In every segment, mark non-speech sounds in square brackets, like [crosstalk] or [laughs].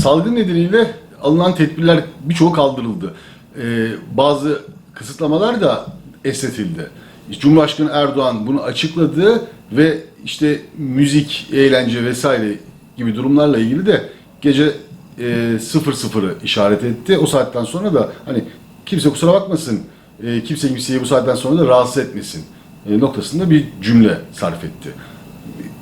salgın nedeniyle alınan tedbirler birçoğu kaldırıldı. Ee, bazı kısıtlamalar da esnetildi. Cumhurbaşkanı Erdoğan bunu açıkladı ve işte müzik, eğlence vesaire gibi durumlarla ilgili de gece e, 00'ı işaret etti. O saatten sonra da hani kimse kusura bakmasın, e, kimse kimseyi bu saatten sonra da rahatsız etmesin e, noktasında bir cümle sarf etti.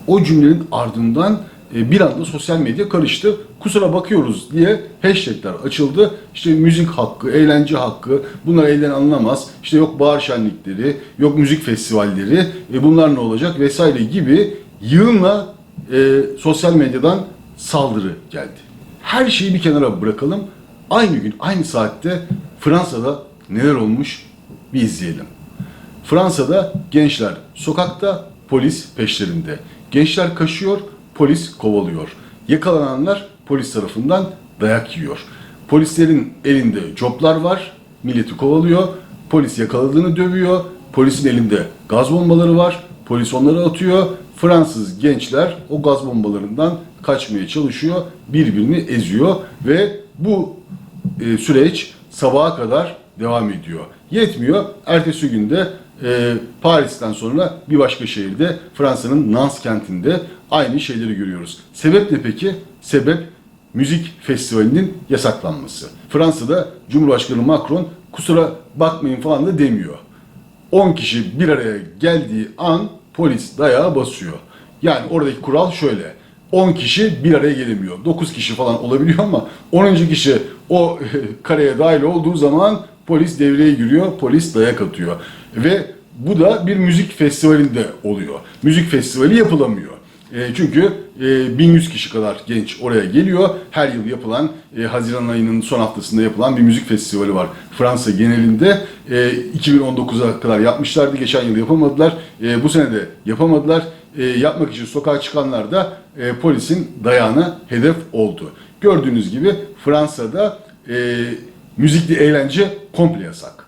O cümlenin ardından bir anda sosyal medya karıştı. Kusura bakıyoruz diye hashtagler açıldı. İşte müzik hakkı, eğlence hakkı, bunlar elden alınamaz. İşte yok bahar şenlikleri, yok müzik festivalleri, e, bunlar ne olacak vesaire gibi yığınla e, sosyal medyadan saldırı geldi. Her şeyi bir kenara bırakalım. Aynı gün, aynı saatte Fransa'da neler olmuş bir izleyelim. Fransa'da gençler sokakta, polis peşlerinde. Gençler kaçıyor, polis kovalıyor. Yakalananlar polis tarafından dayak yiyor. Polislerin elinde coplar var, milleti kovalıyor. Polis yakaladığını dövüyor. Polisin elinde gaz bombaları var. Polis onları atıyor. Fransız gençler o gaz bombalarından kaçmaya çalışıyor. Birbirini eziyor ve bu e, süreç sabaha kadar devam ediyor. Yetmiyor. Ertesi günde e, Paris'ten sonra bir başka şehirde Fransa'nın Nantes kentinde aynı şeyleri görüyoruz. Sebep ne peki? Sebep müzik festivalinin yasaklanması. Fransa'da Cumhurbaşkanı Macron kusura bakmayın falan da demiyor. 10 kişi bir araya geldiği an polis dayağı basıyor. Yani oradaki kural şöyle. 10 kişi bir araya gelemiyor. 9 kişi falan olabiliyor ama 10. kişi o [laughs] kareye dahil olduğu zaman polis devreye giriyor, polis dayak atıyor. Ve bu da bir müzik festivalinde oluyor. Müzik festivali yapılamıyor. E, çünkü e, 1100 kişi kadar genç oraya geliyor. Her yıl yapılan, e, Haziran ayının son haftasında yapılan bir müzik festivali var Fransa genelinde. E, 2019'a kadar yapmışlardı, geçen yıl yapamadılar. E, bu sene de yapamadılar. E, yapmak için sokağa çıkanlar da e, polisin dayağına hedef oldu. Gördüğünüz gibi Fransa'da e, müzikli eğlence komple yasak.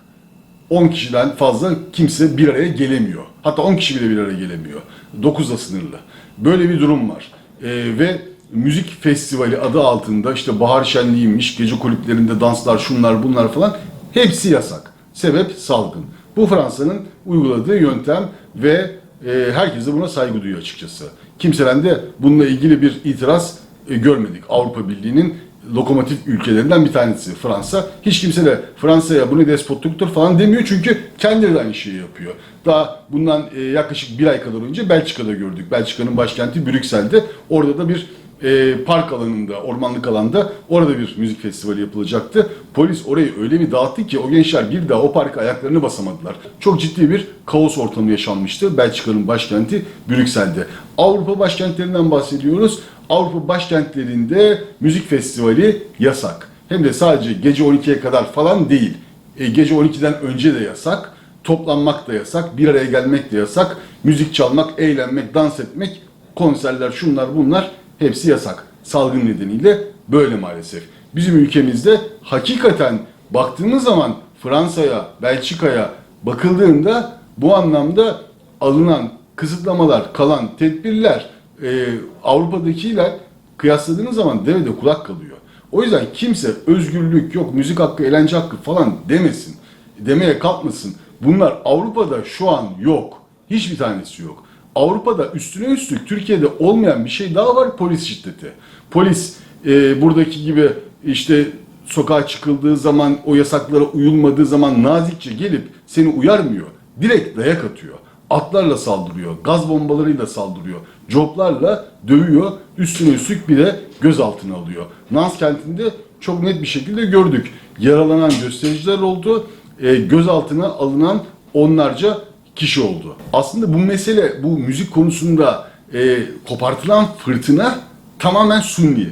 10 kişiden fazla kimse bir araya gelemiyor. Hatta 10 kişi bile bir araya gelemiyor. 9'da sınırlı. Böyle bir durum var. Ee, ve müzik festivali adı altında işte bahar şenliğiymiş, gece kulüplerinde danslar, şunlar bunlar falan hepsi yasak. Sebep salgın. Bu Fransa'nın uyguladığı yöntem ve e, herkes de buna saygı duyuyor açıkçası. Kimseden de bununla ilgili bir itiraz e, görmedik. Avrupa Birliği'nin lokomotif ülkelerinden bir tanesi Fransa. Hiç kimse de Fransa'ya bu ne despotluktur falan demiyor çünkü kendileri aynı şeyi yapıyor. Daha bundan e, yaklaşık bir ay kadar önce Belçika'da gördük. Belçika'nın başkenti Brüksel'de. Orada da bir e, park alanında, ormanlık alanda orada bir müzik festivali yapılacaktı. Polis orayı öyle bir dağıttı ki o gençler bir daha o parka ayaklarını basamadılar. Çok ciddi bir kaos ortamı yaşanmıştı Belçika'nın başkenti Brüksel'de. Avrupa başkentlerinden bahsediyoruz. Avrupa başkentlerinde müzik festivali yasak. Hem de sadece gece 12'ye kadar falan değil. E, gece 12'den önce de yasak. Toplanmak da yasak. Bir araya gelmek de yasak. Müzik çalmak, eğlenmek, dans etmek, konserler, şunlar bunlar hepsi yasak. Salgın nedeniyle böyle maalesef. Bizim ülkemizde hakikaten baktığımız zaman Fransa'ya, Belçika'ya bakıldığında bu anlamda alınan kısıtlamalar, kalan tedbirler e, Avrupa'dakiyle kıyasladığınız zaman devede kulak kalıyor. O yüzden kimse özgürlük yok, müzik hakkı, eğlence hakkı falan demesin. Demeye kalkmasın. Bunlar Avrupa'da şu an yok. Hiçbir tanesi yok. Avrupa'da üstüne üstlük Türkiye'de olmayan bir şey daha var polis şiddeti. Polis e, buradaki gibi işte sokağa çıkıldığı zaman o yasaklara uyulmadığı zaman nazikçe gelip seni uyarmıyor. Direkt dayak atıyor. Atlarla saldırıyor, gaz bombalarıyla saldırıyor, coplarla dövüyor, üstüne üstlük bir de gözaltına alıyor. Nans kentinde çok net bir şekilde gördük. Yaralanan göstericiler oldu, e, gözaltına alınan onlarca kişi oldu. Aslında bu mesele, bu müzik konusunda e, kopartılan fırtına tamamen sunni,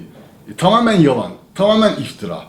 e, tamamen yalan, tamamen iftira.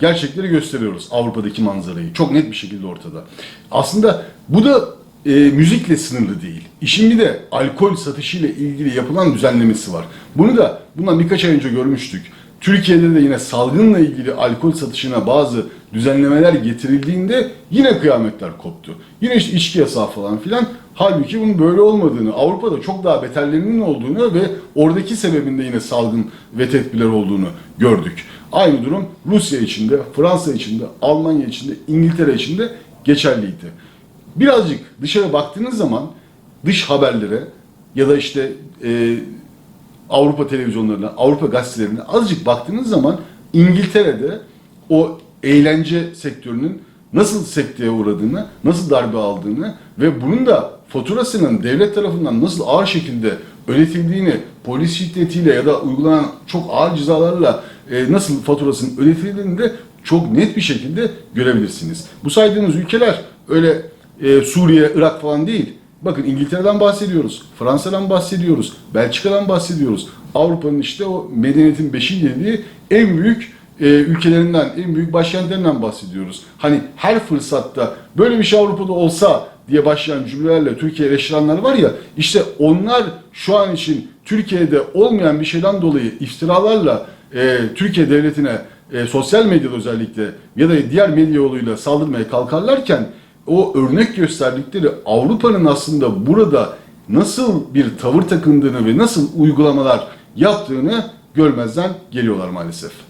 Gerçekleri gösteriyoruz Avrupa'daki manzarayı. Çok net bir şekilde ortada. Aslında bu da e, müzikle sınırlı değil. İşin bir de alkol satışıyla ilgili yapılan düzenlemesi var. Bunu da bundan birkaç ay önce görmüştük. Türkiye'de de yine salgınla ilgili alkol satışına bazı düzenlemeler getirildiğinde yine kıyametler koptu. Yine işte içki yasağı falan filan. Halbuki bunun böyle olmadığını, Avrupa'da çok daha beterlerinin olduğunu ve oradaki sebebinde yine salgın ve tedbirler olduğunu gördük. Aynı durum Rusya içinde, Fransa içinde, Almanya içinde, İngiltere içinde geçerliydi. Birazcık dışarı baktığınız zaman dış haberlere ya da işte e, Avrupa televizyonlarına, Avrupa gazetelerine azıcık baktığınız zaman İngiltere'de o eğlence sektörünün nasıl sekteye uğradığını, nasıl darbe aldığını ve bunun da faturasının devlet tarafından nasıl ağır şekilde ödetildiğini polis şiddetiyle ya da uygulanan çok ağır cezalarla e, nasıl faturasının ödetildiğini de çok net bir şekilde görebilirsiniz. Bu saydığımız ülkeler öyle e, Suriye, Irak falan değil. Bakın İngiltere'den bahsediyoruz, Fransa'dan bahsediyoruz, Belçika'dan bahsediyoruz. Avrupa'nın işte o medeniyetin beşiği dediği en büyük e, ülkelerinden, en büyük başkentlerinden bahsediyoruz. Hani her fırsatta böyle bir şey Avrupa'da olsa diye başlayan cümlelerle Türkiye eleştirenler var ya, işte onlar şu an için Türkiye'de olmayan bir şeyden dolayı iftiralarla e, Türkiye devletine e, sosyal medyada özellikle ya da diğer medya yoluyla saldırmaya kalkarlarken o örnek gösterdikleri Avrupa'nın aslında burada nasıl bir tavır takındığını ve nasıl uygulamalar yaptığını görmezden geliyorlar maalesef.